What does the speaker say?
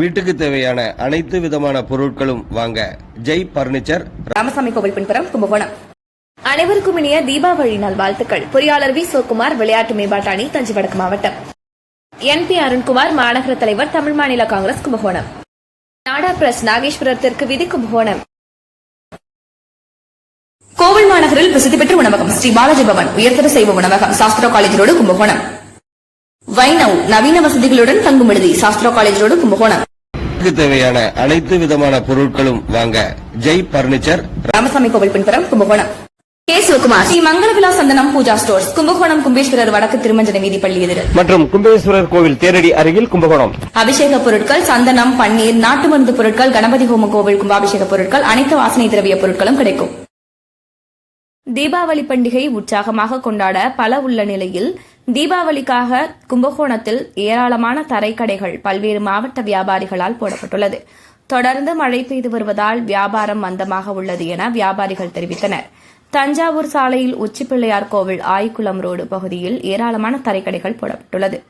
வீட்டுக்கு தேவையான அனைத்து விதமான பொருட்களும் வாங்க. ஜெய் பர்னிச்சர். ராமசாமி கோவில் பின்புறம் கும்பகோணம். அனைவருக்கும் இனிய தீபாவளி நாள் வாழ்த்துக்கள். பொறியாளர் வி சோகுமார் விளையாட்டு மேம்பாட்டு அணி தஞ்சை வடக்கு மாவட்டம். என் பி அருண்குமார் மாநகர தலைவர் தமிழ் மாநில காங்கிரஸ் கும்பகோணம். நாடா பிரஸ் நாகேஸ்வரர் தெற்கு விதி கும்பகோணம். கோவில் மாநகரில் பிரசித்தி பெற்ற உணவகம் ஸ்ரீ பாலாஜி பவன் உயர்தர சைவ உணவகம் சாஸ்திரா காலேஜ் ரோடு கும்பகோணம். வைணவ் நவீன வசதிகளுடன் தங்கும் விடுதி சாஸ்திரா காலேஜ் ரோடு கும்பகோணம். வீட்டுக்கு தேவையான அனைத்து விதமான பொருட்களும் வாங்க. ஜெய் பர்னிச்சர். ராமசாமி கோவில் பின்புறம் கும்பகோணம். கே சிவகுமார். ஸ்ரீ மங்களவிலா சந்தனம் பூஜா ஸ்டோர்ஸ். கும்பகோணம் கும்பேஸ்வரர் வடக்கு திருமஞ்சன வீதி பள்ளி எதிர். மற்றும் கும்பேஸ்வரர் கோவில் தேரடி அருகில் கும்பகோணம். அபிஷேக பொருட்கள் சந்தனம் பன்னீர் நாட்டு மருந்து பொருட்கள் கணபதி ஹோம கோவில் கும்பாபிஷேக பொருட்கள் அனைத்து வாசனை திரவிய பொருட்களும் கிடைக்கும். தீபாவளி பண்டிகை உற்சாகமாக கொண்டாட பல உள்ள நிலையில் தீபாவளிக்காக கும்பகோணத்தில் ஏராளமான தரைக்கடைகள் பல்வேறு மாவட்ட வியாபாரிகளால் போடப்பட்டுள்ளது. தொடர்ந்து மழை பெய்து வருவதால் வியாபாரம் மந்தமாக உள்ளது என வியாபாரிகள் தெரிவித்தனர். தஞ்சாவூர் சாலையில் உச்சிப்பிள்ளையார் கோவில் ஆய்குளம் ரோடு பகுதியில் ஏராளமான தரைக்கடைகள் போடப்பட்டுள்ளது.